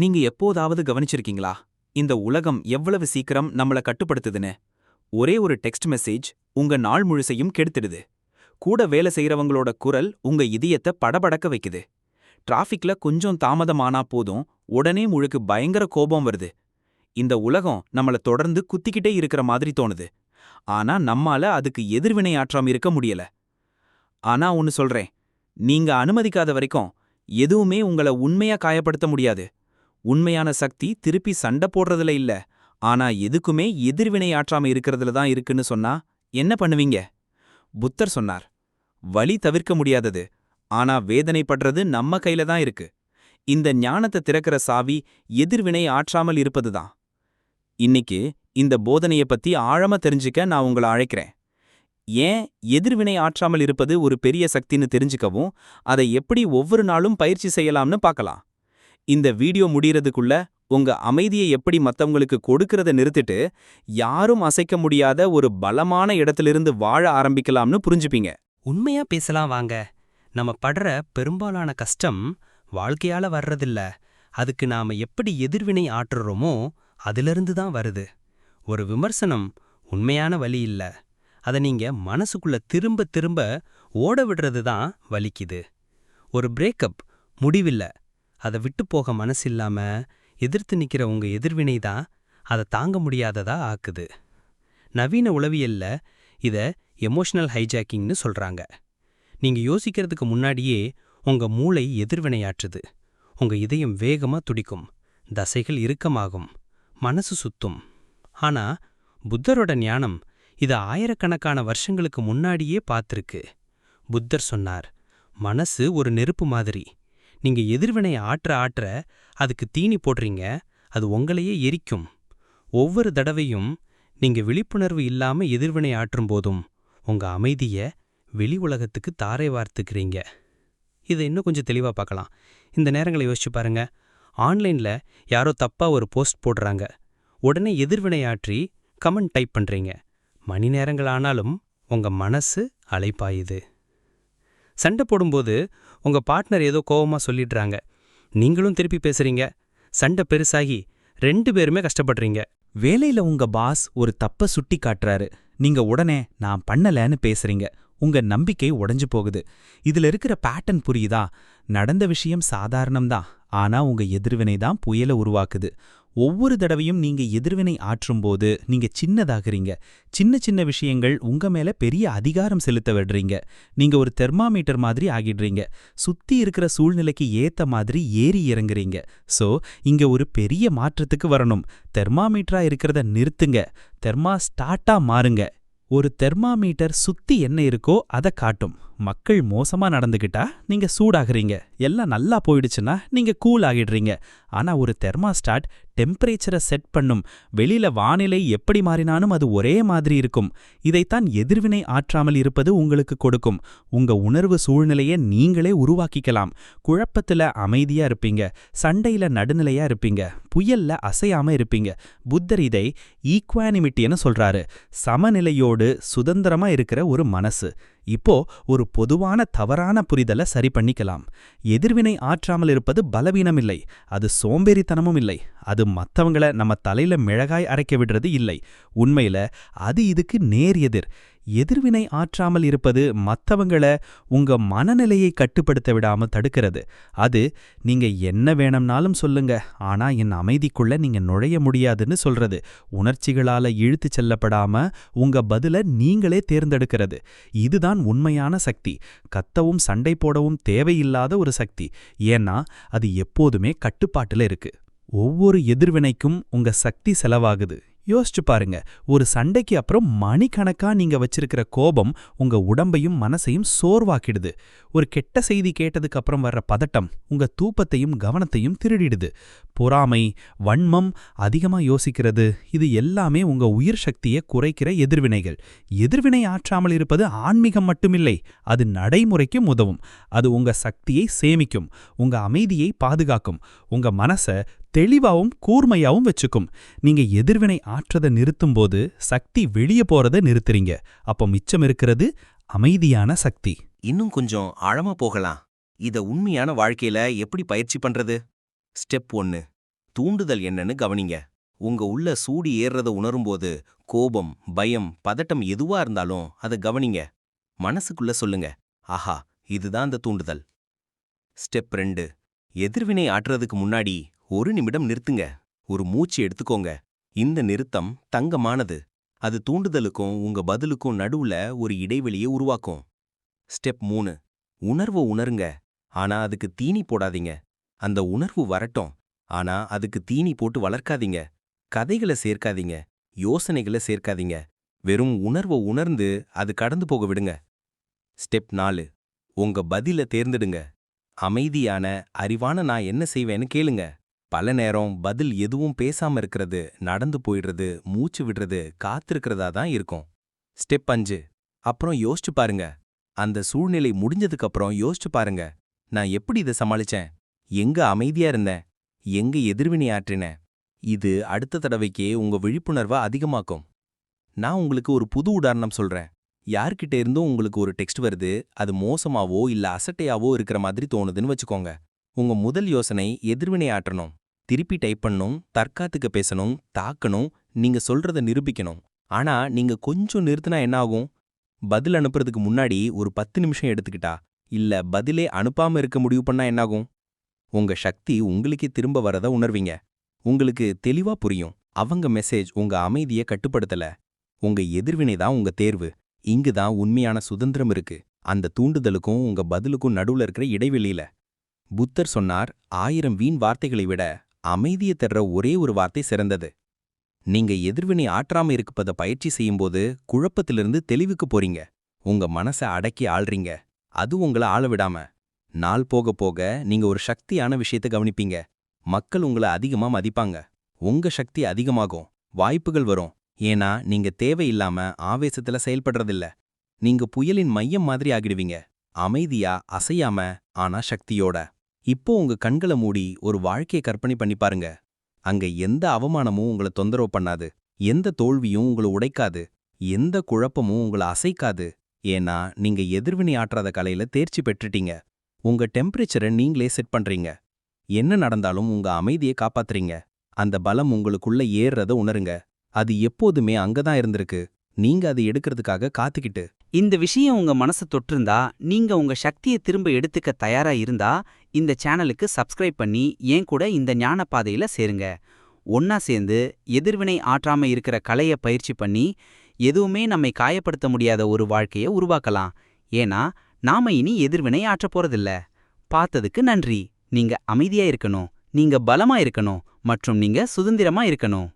நீங்க எப்போதாவது கவனிச்சிருக்கீங்களா? இந்த உலகம் எவ்வளவு சீக்கிரம் நம்மள கட்டுப்படுத்துதுன்னு? ஒரே ஒரு டெக்ஸ்ட் மெசேஜ் உங்க நாள் முழுசையும் கெடுத்துடுது. கூட வேலை செய்கிறவங்களோட குரல் உங்க இதயத்தை படபடக்க வைக்குது. டிராஃபிக்ல கொஞ்சம் தாமதமானா போதும் உடனே முழுக்கு பயங்கர கோபம் வருது. இந்த உலகம் நம்மள தொடர்ந்து குத்திக்கிட்டே இருக்கிற மாதிரி தோணுது. ஆனா நம்மால அதுக்கு எதிர்வினையாற்றாம இருக்க முடியல. ஆனா ஒன்னு சொல்றேன். நீங்க அனுமதிக்காத வரைக்கும் எதுவுமே உங்கள உண்மையா காயப்படுத்த முடியாது. உண்மையான சக்தி திருப்பி சண்டை போடுறதுல இல்ல. ஆனா எதுக்குமே எதிர்வினை ஆற்றாம இருக்கிறதுல தான் இருக்குன்னு சொன்னா என்ன பண்ணுவீங்க? புத்தர் சொன்னார் வலி தவிர்க்க முடியாதது. ஆனா வேதனைப்படுறது நம்ம கையில தான் இருக்கு. இந்த ஞானத்தை திறக்கிற சாவி எதிர்வினை ஆற்றாமல் இருப்பதுதான் இன்னைக்கு இந்த போதனைய பத்தி ஆழமா தெரிஞ்சுக்க நான் உங்களை அழைக்கிறேன். ஏன் எதிர்வினை ஆற்றாமல் இருப்பது ஒரு பெரிய சக்தின்னு தெரிஞ்சுக்கவும் அதை எப்படி ஒவ்வொரு நாளும் பயிற்சி செய்யலாம்னு பார்க்கலாம். இந்த வீடியோ முடியறதுக்குள்ள உங்க அமைதியை எப்படி மத்தவங்களுக்கு கொடுக்கறத நிறுத்திட்டு யாரும் அசைக்க முடியாத ஒரு பலமான இடத்திலிருந்து வாழ ஆரம்பிக்கலாம்னு புரிஞ்சுப்பீங்க. உண்மையா பேசலாம் வாங்க. நம்ம படுற பெரும்பாலான கஷ்டம் வாழ்க்கையால வர்றதில்ல. அதுக்கு நாம எப்படி எதிர்வினை ஆற்றுறோமோ அதிலிருந்து தான் வருது. ஒரு விமர்சனம் உண்மையான வலி இல்ல. அதை நீங்க மனசுக்குள்ள திரும்ப திரும்ப ஓட விடுறது தான் வலிக்குது. ஒரு பிரேக்கப் முடிவில்ல. அதை விட்டு போக மனசில்லாம எதிர்த்து நிக்கிற உங்க எதிர்வினை தான் அதை தாங்க முடியாததா ஆக்குது. நவீன உளவியல்ல இத எமோஷனல் ஹைஜாக்கிங்னு சொல்றாங்க. நீங்க யோசிக்கிறதுக்கு முன்னாடியே உங்க மூளை எதிர்வினையாற்றுது. உங்க இதயம் வேகமா துடிக்கும். தசைகள் இறுக்கமாகும். மனசு சுத்தும். ஆனா புத்தரோட ஞானம் இத ஆயிரக்கணக்கான வருஷங்களுக்கு முன்னாடியே பார்த்திருக்கு புத்தர் சொன்னார் மனசு ஒரு நெருப்பு மாதிரி. நீங்க எதிர்வினை ஆற்ற ஆற்ற அதுக்கு தீனி போடுறீங்க அது உங்களையே எரிக்கும். ஒவ்வொரு தடவையும் நீங்க விழிப்புணர்வு இல்லாம எதிர்வினை ஆற்றும் போதும் உங்க அமைதிய வெளி உலகத்துக்கு தாரை வார்த்துக்கிறீங்க. இதை இன்னும் கொஞ்சம் தெளிவா பார்க்கலாம். இந்த நேரங்களை யோசிச்சு பாருங்க. ஆன்லைன்ல யாரோ தப்பா ஒரு போஸ்ட் போடுறாங்க. உடனே எதிர்வினை ஆற்றி கமெண்ட் டைப் பண்றீங்க. மணி நேரங்கள் ஆனாலும் உங்க மனசு அலைப்பாயுது சண்டை போடும்போது உங்க பார்ட்னர் ஏதோ கோவமா சொல்லிடுறாங்க. நீங்களும் திருப்பி பேசுறீங்க. சண்டை பெருசாகி ரெண்டு பேருமே கஷ்டப்படுறீங்க. வேலையில உங்க பாஸ் ஒரு தப்ப சுட்டி காட்டுறாரு. நீங்க உடனே நான் பண்ணலன்னு பேசுறீங்க. உங்க நம்பிக்கை உடைஞ்சு போகுது. இதுல இருக்கிற பேட்டர்ன் புரியுதா? நடந்த விஷயம் சாதாரணம்தான். ஆனா உங்க எதிர்வினை தான் புயல உருவாக்குது. ஒவ்வொரு தடவையும் நீங்க எதிர்வினை ஆற்றும்போது நீங்க சின்னதாகிறீங்க. சின்ன சின்ன விஷயங்கள் உங்க மேல பெரிய அதிகாரம் செலுத்த விடுறீங்க. நீங்க ஒரு தெர்மாமீட்டர் மாதிரி ஆகிடுறீங்க. சுத்தி இருக்கிற சூழ்நிலைக்கு ஏத்த மாதிரி ஏறி இறங்குறீங்க. சோ இங்க ஒரு பெரிய மாற்றத்துக்கு வரணும். தெர்மாமீட்டரா இருக்கிறத நிறுத்துங்க. தெர்மா ஸ்டார்ட்டா மாறுங்க. ஒரு தெர்மாமீட்டர் சுத்தி என்ன இருக்கோ அதை காட்டும். மக்கள் மோசமா நடந்துகிட்டா நீங்க சூடாகிறீங்க. எல்லாம் நல்லா போயிடுச்சுன்னா நீங்க கூல் ஆகிடுறீங்க. ஆனா ஒரு தெர்மாஸ்டாட் டெம்பரேச்சரை செட் பண்ணும். வெளியில வானிலை எப்படி மாறினாலும் அது ஒரே மாதிரி இருக்கும். இதைத்தான் எதிர்வினை ஆற்றாமல் இருப்பது உங்களுக்கு கொடுக்கும். உங்க உணர்வு சூழ்நிலையை நீங்களே உருவாக்கிக்கலாம். குழப்பத்துல அமைதியா இருப்பீங்க. சண்டையில நடுநிலையா இருப்பீங்க. புயல்ல அசையாம இருப்பீங்க. புத்தர் இதை ஈக்வானிமிட்டின்னு சொல்றாரு. சமநிலையோடு சுதந்திரமா இருக்கிற ஒரு மனசு. இப்போ ஒரு பொதுவான தவறான புரிதலை சரி பண்ணிக்கலாம். எதிர்வினை ஆற்றாமல் இருப்பது பலவீனமில்லை அது சோம்பேறித்தனமும் இல்லை அது மத்தவங்கள நம்ம தலையில மிளகாய் அரைக்க விடுறது இல்லை. உண்மையில அது இதுக்கு நேர் எதிர். எதிர்வினை ஆற்றாமல் இருப்பது மத்தவங்கள உங்க மனநிலையை கட்டுப்படுத்த விடாம தடுக்கிறது. அது நீங்க என்ன வேணும்னாலும் சொல்லுங்க. ஆனா என் அமைதிக்குள்ள நீங்க நுழைய முடியாதுன்னு சொல்றது. உணர்ச்சிகளால இழுத்துச் செல்லப்படாம உங்க பதில நீங்களே தேர்ந்தெடுக்கிறது. இதுதான் உண்மையான சக்தி. கத்தவும் சண்டை போடவும் தேவையில்லாத ஒரு சக்தி. ஏன்னா அது எப்போதுமே கட்டுப்பாட்டுல இருக்கு. ஒவ்வொரு எதிர்வினைக்கும் உங்க சக்தி செலவாகுது. யோசிச்சு பாருங்க. ஒரு சண்டைக்கு அப்புறம் மணிக்கணக்கா நீங்க வச்சிருக்கிற கோபம் உங்க உடம்பையும் மனசையும் சோர்வாக்கிடுது. ஒரு கெட்ட செய்தி கேட்டதுக்கு அப்புறம் வர்ற பதட்டம் உங்க தூப்பத்தையும் கவனத்தையும் திருடிடுது. பொறாமை வன்மம் அதிகமா யோசிக்கிறது இது எல்லாமே உங்க உயிர் சக்தியை குறைக்கிற எதிர்வினைகள். எதிர்வினை ஆற்றாமல் இருப்பது ஆன்மீகம் மட்டுமில்லை அது நடைமுறைக்கும் உதவும். அது உங்க சக்தியை சேமிக்கும் உங்க அமைதியை பாதுகாக்கும். உங்க மனச தெளிவாவும் கூர்மையாவும் வச்சுக்கும். நீங்க எதிர்வினை ஆற்றதை நிறுத்தும்போது சக்தி வெளியே போறத நிறுத்துறீங்க. அப்போ மிச்சம் இருக்கிறது அமைதியான சக்தி. இன்னும் கொஞ்சம் ஆழமா போகலாம். இத உண்மையான வாழ்க்கையில எப்படி பயிற்சி பண்றது? ஸ்டெப் ஒன்னு தூண்டுதல் என்னன்னு கவனிங்க. உங்க உள்ள சூடி ஏறுறத உணரும்போது கோபம் பயம் பதட்டம் எதுவா இருந்தாலும் அதை கவனிங்க. மனசுக்குள்ள சொல்லுங்க. ஆஹா இதுதான் அந்த தூண்டுதல். ஸ்டெப் ரெண்டு எதிர்வினை ஆற்றுறதுக்கு முன்னாடி ஒரு நிமிடம் நிறுத்துங்க. ஒரு மூச்சு எடுத்துக்கோங்க. இந்த நிறுத்தம் தங்கமானது. அது தூண்டுதலுக்கும் உங்க பதிலுக்கும் நடுவுல ஒரு இடைவெளியை உருவாக்கும். ஸ்டெப் மூணு. உணர்வை உணருங்க. ஆனா அதுக்கு தீனி போடாதீங்க. அந்த உணர்வு வரட்டும். ஆனா அதுக்கு தீனி போட்டு வளர்க்காதீங்க. கதைகளை சேர்க்காதீங்க. யோசனைகளை சேர்க்காதீங்க. வெறும் உணர்வை உணர்ந்து அது கடந்து போக விடுங்க. ஸ்டெப் நாலு. உங்க பதில தேர்ந்தெடுங்க. அமைதியான அறிவான நான் என்ன செய்வேன்னு கேளுங்க. பல நேரம் பதில் எதுவும் பேசாம இருக்கிறது நடந்து போயிடுறது மூச்சு விடுறது காத்திருக்கிறதா தான் இருக்கும். ஸ்டெப் அஞ்சு. அப்புறம் யோசிச்சு பாருங்க. அந்த சூழ்நிலை முடிஞ்சதுக்கப்புறம் யோசிச்சு பாருங்க. நான் எப்படி இதை சமாளிச்சேன்? எங்க அமைதியா இருந்தேன்? எங்க எதிர்வினை ஆற்றினேன்? இது அடுத்த தடவைக்கே உங்க விழிப்புணர்வை அதிகமாக்கும். நான் உங்களுக்கு ஒரு புது உதாரணம் சொல்றேன். யார்கிட்ட இருந்தும் உங்களுக்கு ஒரு டெக்ஸ்ட் வருது அது மோசமாவோ இல்ல அசட்டையாவோ இருக்கிற மாதிரி தோணுதுன்னு வச்சுக்கோங்க. உங்க முதல் யோசனை எதிர்வினை ஆற்றணும். திருப்பி டைப் பண்ணணும் தற்காத்துக்கு பேசணும் தாக்கணும் நீங்க சொல்றத நிரூபிக்கணும். ஆனா நீங்க கொஞ்சம் நிறுத்தினா என்ன ஆகும் பதில் அனுப்புறதுக்கு முன்னாடி ஒரு பத்து நிமிஷம் எடுத்துக்கிட்டா இல்ல பதிலே அனுப்பாம இருக்க முடிவு பண்ணா என்னாகும்? உங்க சக்தி உங்களுக்கே திரும்ப வரத உணர்வீங்க. உங்களுக்கு தெளிவா புரியும். அவங்க மெசேஜ் உங்க அமைதியை கட்டுப்படுத்தல. உங்க எதிர்வினை தான் உங்க தேர்வு. இங்கு தான் உண்மையான சுதந்திரம் இருக்கு. அந்த தூண்டுதலுக்கும் உங்க பதிலுக்கும் நடுவுல இருக்கிற இடைவெளியில. புத்தர் சொன்னார் ஆயிரம் வீண் வார்த்தைகளை விட அமைதியை தர்ற ஒரே ஒரு வார்த்தை சிறந்தது. நீங்க எதிர்வினை ஆற்றாம இருப்பத பயிற்சி செய்யும்போது குழப்பத்திலிருந்து தெளிவுக்கு போறீங்க. உங்க மனச அடக்கி ஆள்றீங்க. அது உங்கள ஆள விடாம. நாள் போக போக நீங்க ஒரு சக்தியான விஷயத்த கவனிப்பீங்க. மக்கள் உங்கள அதிகமா மதிப்பாங்க. உங்க சக்தி அதிகமாகும். வாய்ப்புகள் வரும். ஏன்னா நீங்க தேவையில்லாம ஆவேசத்துல செயல்படுறதில்ல. நீங்க புயலின் மையம் மாதிரி ஆகிடுவீங்க. அமைதியா அசையாம ஆனா சக்தியோட. இப்போ உங்க கண்களை மூடி ஒரு வாழ்க்கையை கற்பனை பண்ணி பாருங்க. அங்க எந்த அவமானமும் உங்களை தொந்தரவு பண்ணாது. எந்த தோல்வியும் உங்களை உடைக்காது. எந்த குழப்பமும் உங்களை அசைக்காது. ஏன்னா நீங்க எதிர்வினை ஆற்றாத கலையில தேர்ச்சி பெற்றுட்டீங்க. உங்க டெம்பரேச்சரை நீங்களே செட் பண்றீங்க. என்ன நடந்தாலும் உங்க அமைதியை காப்பாத்துறீங்க. அந்த பலம் உங்களுக்குள்ள ஏறுறத உணருங்க. அது எப்போதுமே அங்கதான் இருந்திருக்கு. நீங்க அதை எடுக்கிறதுக்காக காத்துக்கிட்டு. இந்த விஷயம் உங்க மனசு தொற்றிருந்தா நீங்க உங்க சக்தியை திரும்ப எடுத்துக்க தயாரா இருந்தா இந்த சேனலுக்கு சப்ஸ்கிரைப் பண்ணி ஏன் கூட இந்த ஞான பாதையில சேருங்க. ஒன்னா சேர்ந்து எதிர்வினை ஆற்றாம இருக்கிற கலைய பயிற்சி பண்ணி எதுவுமே நம்மை காயப்படுத்த முடியாத ஒரு வாழ்க்கைய உருவாக்கலாம். ஏன்னா நாம இனி எதிர்வினை ஆற்றப் போறதில்ல. பார்த்ததுக்கு நன்றி. நீங்க அமைதியா இருக்கணும். நீங்க பலமா இருக்கணும். மற்றும் நீங்க சுதந்திரமா இருக்கணும்.